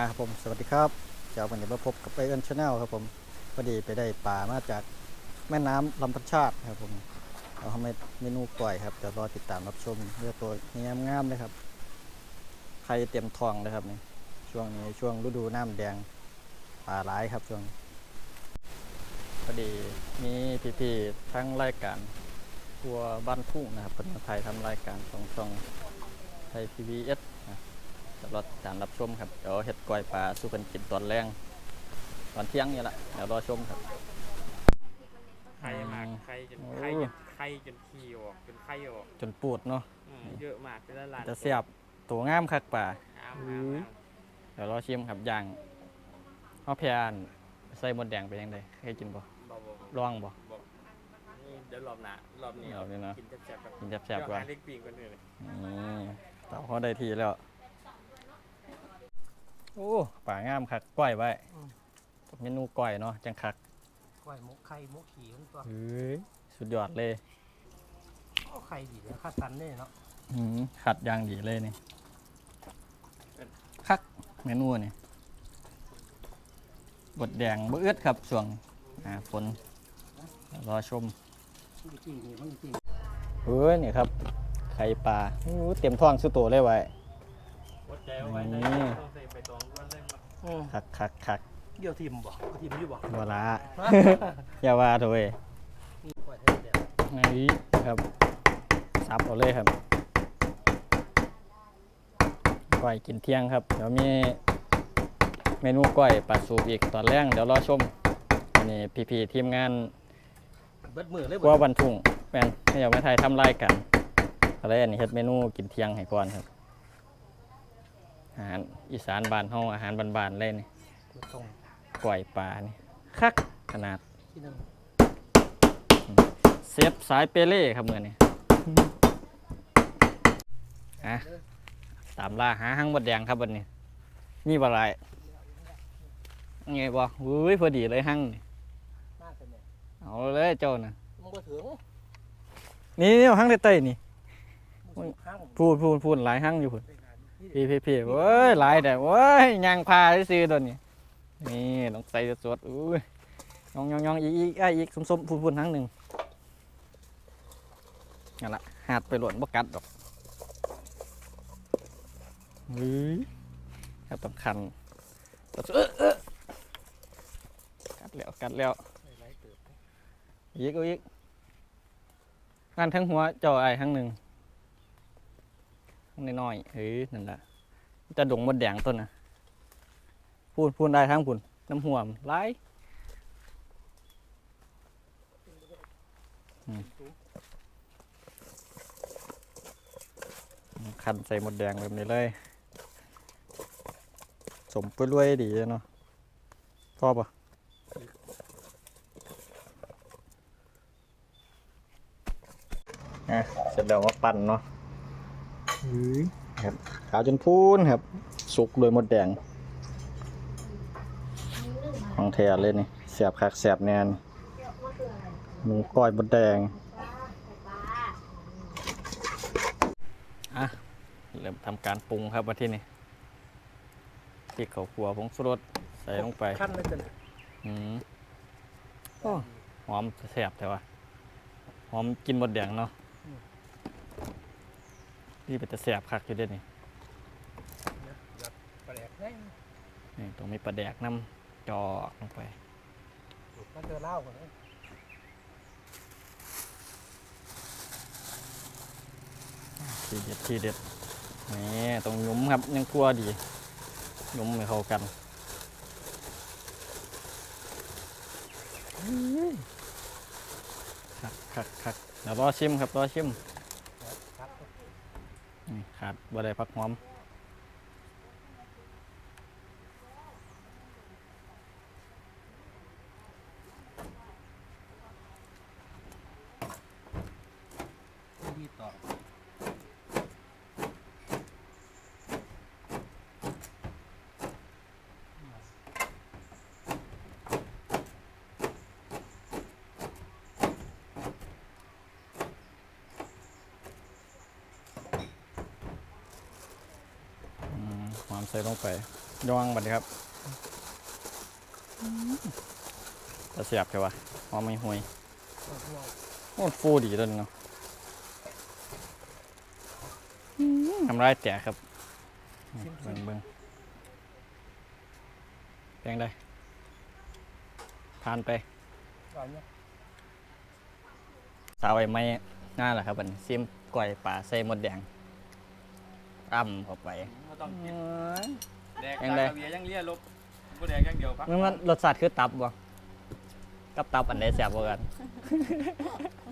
อ่าครับผมสวัสดีครับเจ้าวันนี้มาพบกับไอเอินชาแนลครับผมพอดีไปได้ปลามาจากแม่น้ำลำพันชาติครับผมเราทำเมนูก่อยครับเดี๋ยวรอติดตามรับชมเรือตัวงามๆเลยครับไข่เต็มทองเลยครับนี่ช่วงนี้ช่วงฤดูน้ำแดงปลาหลายครับช่วงพอดีมีพี่ๆทั้งรายการทัวบ้านทุ่งนะครับคนมาไทยทำรายการสองช่องไทยพีวีเอส สำหรับการรับชมครับเดี๋ยวเห็ดกล้อยปลาสู้กันกินตอนแรงตอนเที่ยงนี่แหละเดี๋ยวรอชมครับ ไข่มากไข่จนโอ้ไข่จนไข่จนขี้ออกจนไข่ออกจนปูดเนาะอืมเยอะมากเป็นละลานจะเสียบตัวงามคักป่างามอื้งามองามเดี๋ยวรอชิมครับย่างเอาแพนใส่หมดแดงไปยังไงเคยกินบ่บ่บ่บ่ลองบ่บ่ นี่เดี๋ยวรอบหน้ารอบนี้รอบนี้นะ กินแซ่บๆแบบกินแซ่บๆกว่าเดี๋ยหเล็กปีกกันเลยนี่เต่าเขาได้ทีแล้ว โอ้ป่างามคักก้อยไว้เมนูก้อยเนาะจังคักก้อยหมกไข่หมกขี่ของตัวเฮ้ยสุดยอดเลยเอาไข่ดีเดี๋ยวคัดสันเนี่ยเนาะหืมขัดอยางดีเลยนี่คักเมนูนี่บดแดงบะเอื้อดครับช่วงอ่าฝนรอชม จริงๆนี่มันจริง เฮ้ยนี่ครับ ไข่ปลาโอ้เต็มท้องสุดโตเลยไว้ วัดใจเอาไว้ในนี่ต้องใส่ใบตองด้วยเลยมาอืมคักคักคักเดี่ยวทิมบ่เอาทิมอยู่บ่วลาอย่าว่าโถยนี่ก้อยเท่เดียวนี่ครับซับเอาเลยครับก้อยกินเที่ยงครับ เดี๋ยวมีเมนูก้อยปลาสูบอีกตอนแรกเดี๋ยวรอชมอันนี้พี่ๆทีมงานเบิดมือเลยกลัวบันทุ่งแม่นให้อยากมาไทยทำรายกันอะไรอันนี้เฮ็ดเมนูกินเที่ยงให้ก่อนครับ อาหารอีสานบ้านเฮาอาหารบ้านๆเลยนี่มันตรงก้อยปลานี่คักขนาดที่หนึงเซฟสายเปเล่ครับมื้อนี้อะตามล่าหาหังบดแดงครับวันนี้นี่บ่ไรไงบ่อุ้ยพอดีเลยหังนี่มากเป็นเนี่ยเอาเลยเจ้าน่ะมึงบ่ถึงนี่นี่เอาหังใต้ๆนี่มึงสิข้างพูดพูดพูดหลายหังอยู่พุ่น พี่พี่พี่เว้ยหลายแต่เว้ยยางพาซื้อตัวนี้นี่ต้องใส่สดๆอุ้ยยองยองยองอีกอีกไออีกส้มๆพูนๆทั้งหนึ่งนั่นละหาดไปหล่นบกัดดอกเฮ้ยครับต้องคันเออเออกัดแล้วกัดแล้วอีกอีกงานทั้งหัวเจ้าไอ้ทั้งหนึ่ง น้อยๆเฮ้ยนั่นแหละจะดงมดแดงต้นนะพูดพูดได้ทั้งพูนน้ำห่วมไล่อืมคันใส่หมดแดงแบบนี้เลย สมไปรวยดีเนาะพอปะอะเสร็จแล้วมาปั่นเนาะ ครับขาวจนพูนครับ สุกโดยหมดแดง ของแท้เลยนี่แสบคักแสบแนนหมูก้อยหมดแดง อะ เริ่มทำการปรุงครับวันที่นี่พริกข้าวคั่วผงชูรสใส่ลงไปขั้นเลยจ้ะอืมโอ้หอมแสบแต่ว่าหอมกินหมดแดงเนาะ นี่เป็นจะแสบคักอยู่เด้นี่ปลาแดกแน่นี่ตรงมีปลาแดกน้ำจอกลงไปมันเจอเหล้าก่อนเลยทีเด็ดทีเด็ดนี่ตรงหยุ้มครับยังกลัวดีหยุ้มไม่เข้ากันคักคักคักเดี๋ยวรอชิมครับรอชิมครับ นี่ขาดบ่ได้พักหอม ดีต่อ อืมหอมใส่ลงไปคยองบัดนี้ครับจะเสียบใช่ปะหอมไม่ห่วยโอ้ฟูดีตัวนี้เนาะทำไรายแตกครับเบิ่งเบิ่งแปลงได้ทานไปเนี่ยสาวไอ้ไม้ง่าแหละครับบันซิมก่อยป่าใส่หมดแดง อ้ำเข้าไปไม่ต้องกินแดกยังตาไงกระเบียยังเลี้ยลบกูแดกอย่างเดียวพักมันมันรสชาติคือตับบ่กับตับอันใดแซ่บกว่ากันม